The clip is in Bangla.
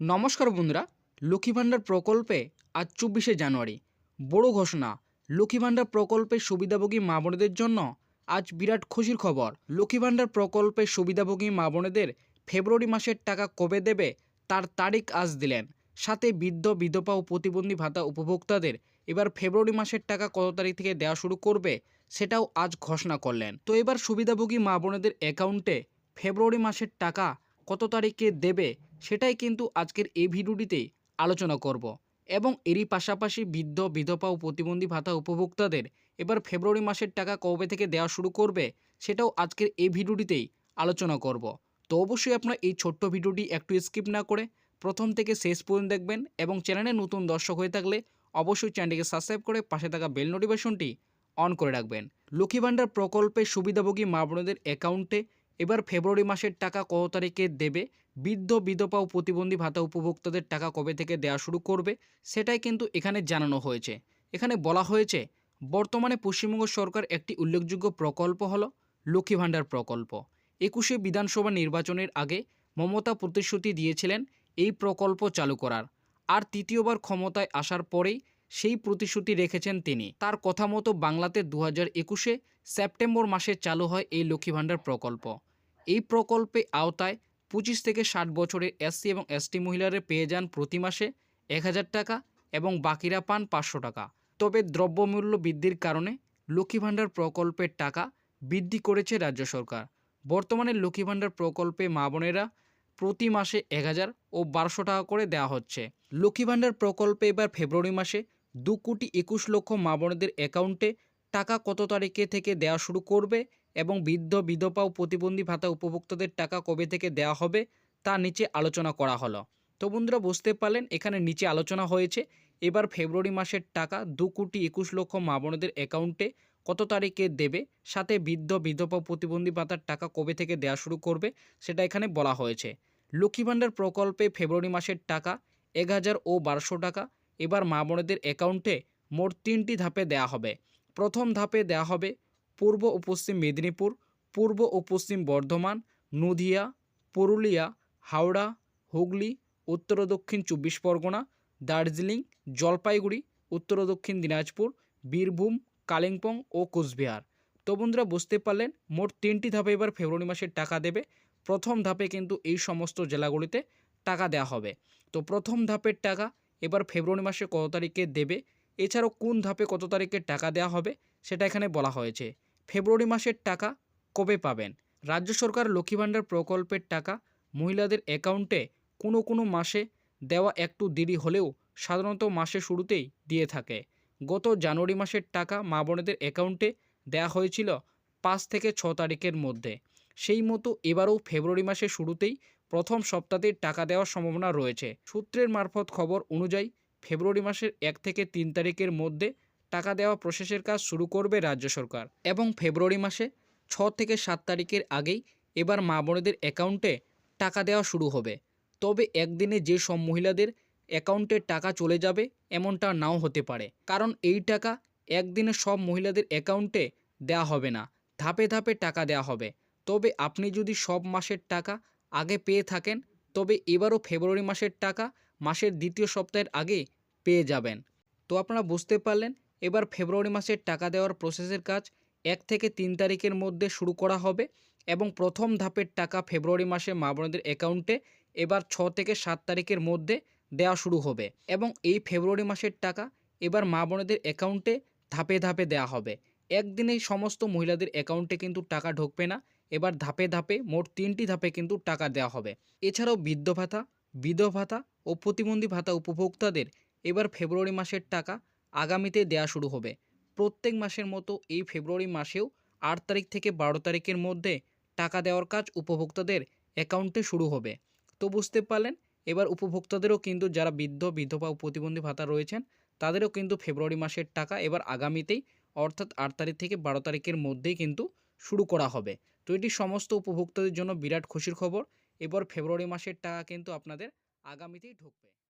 নমস্কার বন্ধুরা, লক্ষ্মী ভাণ্ডার প্রকল্পে আজ চব্বিশে জানুয়ারি। বড় ঘোষণা, লক্ষ্মী ভাণ্ডার প্রকল্পের সুবিধাভোগী মা বোনেদের জন্য আজ বিরাট খুশির খবর। লক্ষ্মী ভাণ্ডার প্রকল্পের সুবিধাভোগী মা বোনেদের ফেব্রুয়ারি মাসের টাকা কবে দেবে তার তারিখ আজ দিলেন। সাথে বৃদ্ধ, বিধবা ও প্রতিবন্ধী ভাতা উপভোক্তাদের এবার ফেব্রুয়ারি মাসের টাকা কত তারিখ থেকে দেওয়া শুরু করবে সেটাও আজ ঘোষণা করলেন। তো এবার সুবিধাভোগী মা বোনেদের অ্যাকাউন্টে ফেব্রুয়ারি মাসের টাকা কত তারিখে দেবে সেটাই কিন্তু আজকের এই ভিডিওটিতে আলোচনা করব এবং এরই পাশাপাশি বৃদ্ধ, বিধবা ও প্রতিবন্ধী ভাতা উপভোক্তাদের এবার ফেব্রুয়ারি মাসের টাকা কবে থেকে দেওয়া শুরু করবে সেটাও আজকের এই ভিডিওটিতেই আলোচনা করব। তো অবশ্যই আপনারা এই ছোট্ট ভিডিওটি একটু স্কিপ না করে প্রথম থেকে শেষ পর্যন্ত দেখবেন এবং চ্যানেলে নতুন দর্শক হয়ে থাকলে অবশ্যই চ্যানেলটিকে সাবস্ক্রাইব করে পাশে থাকা বেল নোটিফিকেশনটি অন করে রাখবেন। লক্ষ্মী ভাণ্ডার প্রকল্পে সুবিধাভোগী মা বোনদের অ্যাকাউন্টে এবার ফেব্রুয়ারি মাসের টাকা কত তারিখে দেবে বৃদ্ধ, বিধবা ও প্রতিবন্ধী ভাতা উপভোক্তাদের টাকা কবে থেকে দেওয়া শুরু করবে, সেটাই কিন্তু এখানে জানানো হয়েছে। এখানে বলা হয়েছে, বর্তমানে পশ্চিমবঙ্গ সরকার একটি উল্লেখযোগ্য প্রকল্প হল লক্ষ্মী ভাণ্ডার প্রকল্প। একুশে বিধানসভা নির্বাচনের আগে মমতা প্রতিশ্রুতি দিয়েছিলেন এই প্রকল্প চালু করার। আর তৃতীয়বার ক্ষমতায় আসার পরেই সেই প্রতিশ্রুতি রেখেছেন তিনি। তার কথা মতো বাংলাতে দু হাজার একুশে সেপ্টেম্বর মাসে চালু হয় এই লক্ষ্মী ভাণ্ডার প্রকল্প। এই প্রকল্পে আওতায় পঁচিশ থেকে ষাট বছরের এসসি এবং এসটি মহিলারা পেয়ে যান প্রতি মাসে এক হাজার টাকা এবং বাকিরা পান পাঁচশো টাকা। তবে দ্রব্যমূল্য বৃদ্ধির কারণে লক্ষ্মী ভাণ্ডার প্রকল্পের টাকা বৃদ্ধি করেছে রাজ্য সরকার। বর্তমানে লক্ষ্মী ভাণ্ডার প্রকল্পে মা বোনেরা প্রতি মাসে এক হাজার ও বারোশো টাকা করে দেওয়া হচ্ছে। লক্ষ্মী ভাণ্ডার প্রকল্পে এবার ফেব্রুয়ারি মাসে দু কোটি একুশ লক্ষ মা বোনেদের অ্যাকাউন্টে টাকা কত তারিখে থেকে দেওয়া শুরু করবে এবং বৃদ্ধ, বিধবা ও প্রতিবন্ধী ভাতা উপভোক্তাদের টাকা কবে থেকে দেওয়া হবে তা নিচে আলোচনা করা হলো। তো বন্ধুরা, বুঝতে পারলেন, এখানে নিচে আলোচনা হয়েছে। এবার ফেব্রুয়ারি মাসের টাকা দু কোটি একুশ লক্ষ মা বোনেদের অ্যাকাউন্টে কত তারিখে দেবে? সাথে বৃদ্ধ, বিধবা প্রতিবন্ধী ভাতার টাকা কবে থেকে দেওয়া শুরু করবে? সেটা এখানে বলা হয়েছে। লক্ষ্মী ভাণ্ডার প্রকল্পে ফেব্রুয়ারি মাসের টাকা এক হাজার ও বারোশো টাকা। এবার মা বোনেদের অ্যাকাউন্টে মোট তিনটি ধাপে দেওয়া হবে। প্রথম ধাপে দেওয়া হবে পূর্ব ও পশ্চিম মেদিনীপুর, পূর্ব ও পশ্চিম বর্ধমান, নদিয়া, পুরুলিয়া, হাওড়া, হুগলি, উত্তর ও দক্ষিণ চব্বিশ পরগনা, দার্জিলিং, জলপাইগুড়ি, উত্তর ও দক্ষিণ দিনাজপুর, বীরভূম, কালিম্পং ও কোচবিহার। তো বন্ধুরা, বুঝতে পারলেন, মোট তিনটি ধাপে এবার ফেব্রুয়ারি মাসের টাকা দেবে। প্রথম ধাপে কিন্তু এই সমস্ত জেলাগুলিতে টাকা দেওয়া হবে। তো প্রথম ধাপের টাকা এবার ফেব্রুয়ারি মাসে কত তারিখে দেবে? এছাড়াও কোন ধাপে কত তারিখে টাকা দেওয়া হবে? সেটা এখানে বলা হয়েছে। ফেব্রুয়ারি মাসের টাকা কবে পাবেন? রাজ্য সরকার লক্ষ্মী ভাণ্ডার প্রকল্পের টাকা মহিলাদের অ্যাকাউন্টে কোনো কোনো মাসে দেওয়া একটু দেরি হলেও সাধারণত মাসের শুরুতেই দিয়ে থাকে। গত জানুয়ারি মাসের টাকা মা বোনেদের অ্যাকাউন্টে দেওয়া হয়েছিল পাঁচ থেকে ছ তারিখের মধ্যে। সেই মতো এবারও ফেব্রুয়ারি মাসের শুরুতেই প্রথম সপ্তাহে টাকা দেওয়ার সম্ভাবনা রয়েছে। সূত্রের মারফত খবর অনুযায়ী ফেব্রুয়ারি মাসের এক থেকে তিন তারিখের মধ্যে টাকা দেওয়া প্রসেসের কাজ শুরু করবে রাজ্য সরকার এবং ফেব্রুয়ারি মাসে ছ থেকে সাত তারিখের আগেই এবার মা বোনেদের অ্যাকাউন্টে টাকা দেওয়া শুরু হবে। তবে একদিনে যে সব মহিলাদের অ্যাকাউন্টে টাকা চলে যাবে এমনটা নাও হতে পারে। কারণ এই টাকা একদিনে সব মহিলাদের অ্যাকাউন্টে দেওয়া হবে না, ধাপে ধাপে টাকা দেওয়া হবে। তবে আপনি যদি সব মাসের টাকা আগে পেয়ে থাকেন, তবে এবারও ফেব্রুয়ারি মাসের টাকা মাসের দ্বিতীয় সপ্তাহের আগে পেয়ে যাবেন। তো আপনারা বুঝতে পারলেন এবার ফেব্রুয়ারি মাসের টাকা দেওয়ার প্রসেসের কাজ এক থেকে তিন তারিখের মধ্যে শুরু করা হবে এবং প্রথম ধাপের টাকা ফেব্রুয়ারি মাসে মা বোনদের অ্যাকাউন্টে এবার ছ থেকে সাত তারিখের মধ্যে দেওয়া শুরু হবে এবং এই ফেব্রুয়ারি মাসের টাকা এবার মা বোনেদের অ্যাকাউন্টে ধাপে ধাপে দেওয়া হবে। একদিনেই সমস্ত মহিলাদের অ্যাকাউন্টে কিন্তু টাকা ঢুকবে না, এবার ধাপে ধাপে মোট তিনটি ধাপে কিন্তু টাকা দেওয়া হবে। এছাড়াও বৃদ্ধ ভাতা, বিধবা ভাতা ও প্রতিবন্ধী ভাতা উপভোক্তাদের এবার ফেব্রুয়ারি মাসের টাকা আগামীতে দেওয়া শুরু হবে। প্রত্যেক মাসের মতো এই ফেব্রুয়ারি মাসেও আট তারিখ থেকে বারো তারিখের মধ্যে টাকা দেওয়ার কাজ উপভোক্তাদের অ্যাকাউন্টে শুরু হবে। তো বুঝতে পারলেন? এবার উপভোক্তাদেরও কিন্তু যারা বৃদ্ধ, বিধবা ও প্রতিবন্ধী ভাতা রয়েছেন, তাদেরও কিন্তু ফেব্রুয়ারি মাসের টাকা এবার আগামীতেই অর্থাৎ আট তারিখ থেকে বারো তারিখের মধ্যেই কিন্তু শুরু করা হবে। তো এটি সমস্ত উপভোক্তাদের জন্য বিরাট খুশির খবর। এবার ফেব্রুয়ারি মাসের টাকা কিন্তু আপনাদের আগামীতেই ঢুকবে।